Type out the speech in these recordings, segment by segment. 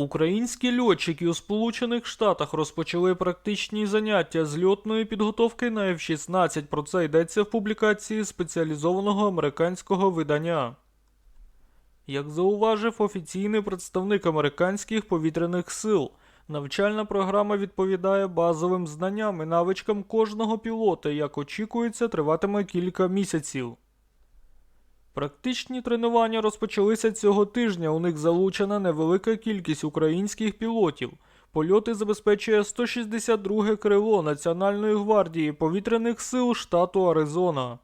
Українські льотчики у Сполучених Штатах розпочали практичні заняття з льотної підготовки на F-16. Про це йдеться в публікації спеціалізованого американського видання. Як зауважив офіційний представник американських повітряних сил, навчальна програма відповідає базовим знанням і навичкам кожного пілота, як очікується, триватиме кілька місяців. Практичні тренування розпочалися цього тижня. У них залучена невелика кількість українських пілотів. Польоти забезпечує 162 крило Національної гвардії повітряних сил штату Аризона.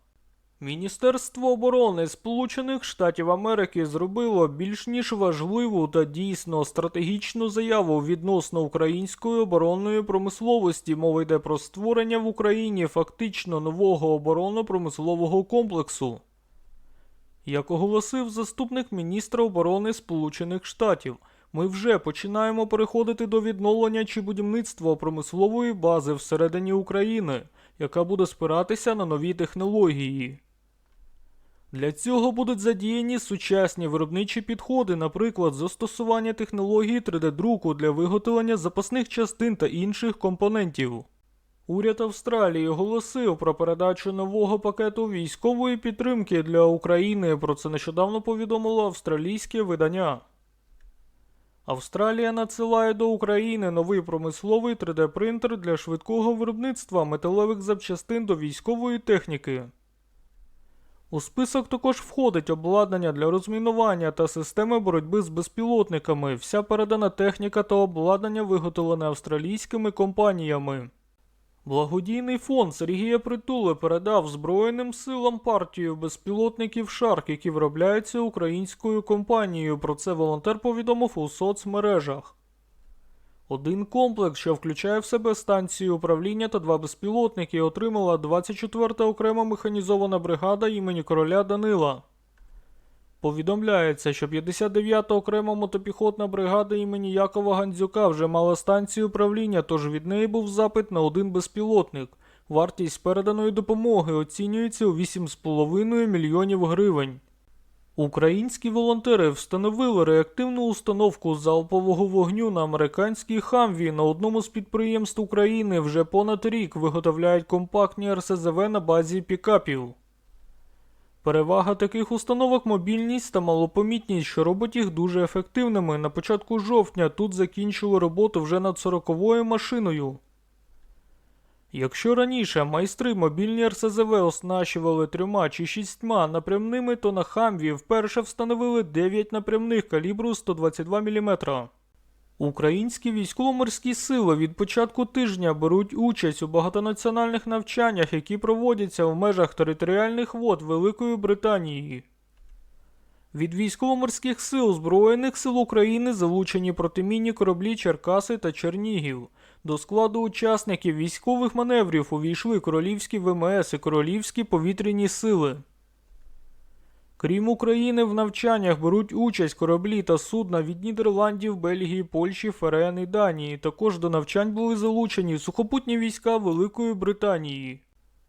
Міністерство оборони Сполучених Штатів Америки зробило більш ніж важливу та дійсно стратегічну заяву відносно української оборонної промисловості. Мова йде про створення в Україні фактично нового оборонно-промислового комплексу. Як оголосив заступник міністра оборони Сполучених Штатів, ми вже починаємо переходити до відновлення чи будівництва промислової бази всередині України, яка буде спиратися на нові технології. Для цього будуть задіяні сучасні виробничі підходи, наприклад, застосування технології 3D-друку для виготовлення запасних частин та інших компонентів. Уряд Австралії оголосив про передачу нового пакету військової підтримки для України. Про це нещодавно повідомило австралійське видання. Австралія надсилає до України новий промисловий 3D-принтер для швидкого виробництва металевих запчастин до військової техніки. У список також входить обладнання для розмінування та системи боротьби з безпілотниками. Вся передана техніка та обладнання виготовлене австралійськими компаніями. Благодійний фонд Сергія Притули передав Збройним силам партію безпілотників Шарк, які виробляються українською компанією. Про це волонтер повідомив у соцмережах. Один комплекс, що включає в себе станцію управління та два безпілотники, отримала 24-та окрема механізована бригада імені короля Данила. Повідомляється, що 59-та окрема мотопіхотна бригада імені Якова Гандзюка вже мала станцію управління, тож від неї був запит на один безпілотник. Вартість переданої допомоги оцінюється у 8,5 мільйонів гривень. Українські волонтери встановили реактивну установку залпового вогню на американській хамві на одному з підприємств України вже понад рік виготовляють компактні РСЗВ на базі пікапів. Перевага таких установок мобільність та малопомітність, що робить їх дуже ефективними. На початку жовтня тут закінчили роботу вже над 40-ю машиною. Якщо раніше майстри мобільні РСЗВ оснащували трьома чи шістьма напрямними, то на Хамві вперше встановили 9 напрямних калібру 122 мм. Українські військово-морські сили від початку тижня беруть участь у багатонаціональних навчаннях, які проводяться в межах територіальних вод Великої Британії. Від військово-морських сил Збройних сил України залучені протимінні кораблі Черкаси та Чернігів. До складу учасників військових маневрів увійшли королівські ВМС і королівські повітряні сили. Крім України, в навчаннях беруть участь кораблі та судна від Нідерландів, Бельгії, Польщі, Ферен і Данії. Також до навчань були залучені сухопутні війська Великої Британії.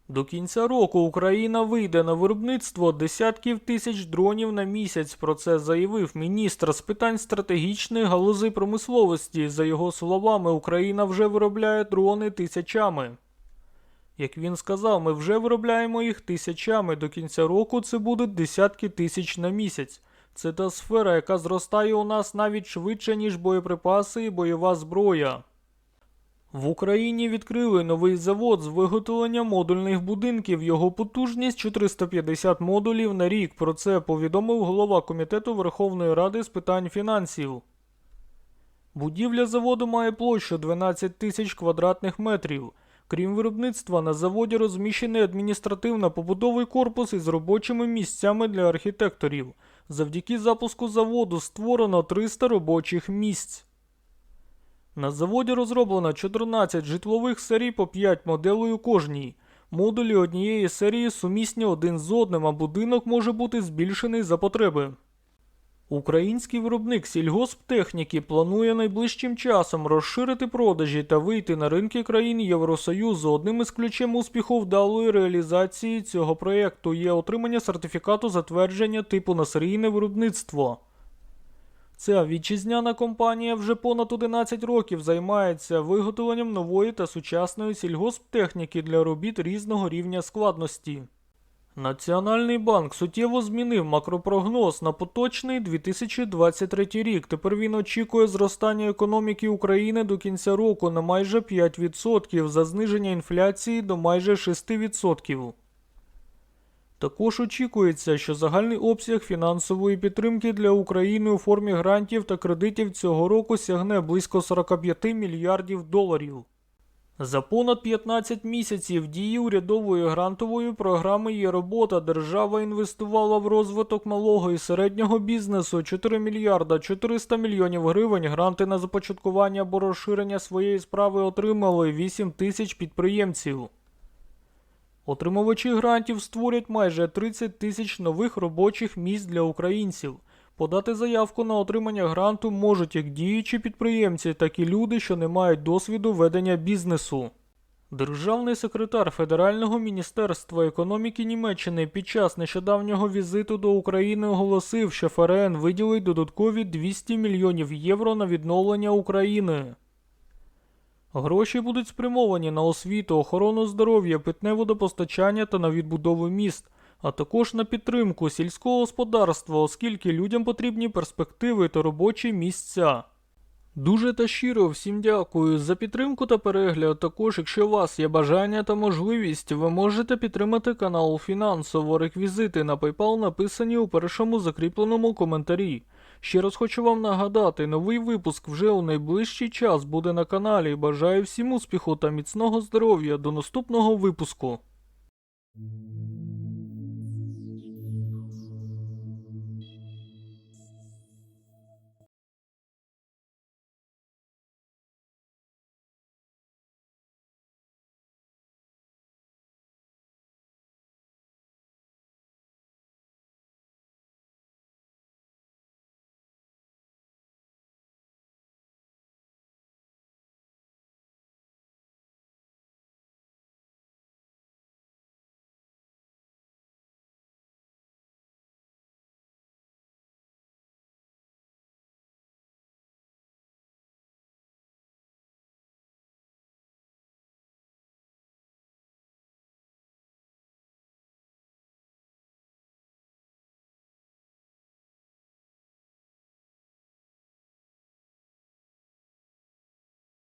До кінця року Україна вийде на виробництво десятків тисяч дронів на місяць. Про це заявив міністр з питань стратегічної галузи промисловості. За його словами, Україна вже виробляє дрони тисячами. Як він сказав, ми вже виробляємо їх тисячами. До кінця року це будуть десятки тисяч на місяць. Це та сфера, яка зростає у нас навіть швидше, ніж боєприпаси і бойова зброя. В Україні відкрили новий завод з виготовлення модульних будинків. Його потужність 450 модулів на рік. Про це повідомив голова комітету Верховної Ради з питань фінансів. Будівля заводу має площу 12 тисяч квадратних метрів. Крім виробництва, на заводі розміщений адміністративно-побудовий корпус із робочими місцями для архітекторів. Завдяки запуску заводу створено 300 робочих місць. На заводі розроблено 14 житлових серій по 5 моделей у кожній. Модулі однієї серії сумісні один з одним, а будинок може бути збільшений за потреби. Український виробник сільгосптехніки планує найближчим часом розширити продажі та вийти на ринки країн Євросоюзу. Одним із ключем успіху вдалої реалізації цього проєкту є отримання сертифікату затвердження типу на серійне виробництво. Ця вітчизняна компанія вже понад 11 років займається виготовленням нової та сучасної сільгосптехніки для робіт різного рівня складності. Національний банк суттєво змінив макропрогноз на поточний 2023 рік. Тепер він очікує зростання економіки України до кінця року на майже 5% за зниження інфляції до майже 6%. Також очікується, що загальний обсяг фінансової підтримки для України у формі грантів та кредитів цього року сягне близько 45 мільярдів доларів. За понад 15 місяців дії урядової грантової програми є робота. Держава інвестувала в розвиток малого і середнього бізнесу 4 мільярда 400 мільйонів гривень. Гранти на започаткування або розширення своєї справи отримали 8 тисяч підприємців. Отримувачі грантів створять майже 30 тисяч нових робочих місць для українців. Подати заявку на отримання гранту можуть як діючі підприємці, так і люди, що не мають досвіду ведення бізнесу. Державний секретар Федерального міністерства економіки Німеччини під час нещодавнього візиту до України оголосив, що ФРН виділить додаткові 200 мільйонів євро на відновлення України. Гроші будуть спрямовані на освіту, охорону здоров'я, питне водопостачання та на відбудову міст, а також на підтримку сільського господарства, оскільки людям потрібні перспективи та робочі місця. Дуже та щиро всім дякую за підтримку та перегляд. Також, якщо у вас є бажання та можливість, ви можете підтримати канал фінансово. Реквізити на PayPal написані у першому закріпленому коментарі. Ще раз хочу вам нагадати, новий випуск вже у найближчий час буде на каналі. Бажаю всім успіху та міцного здоров'я. До наступного випуску.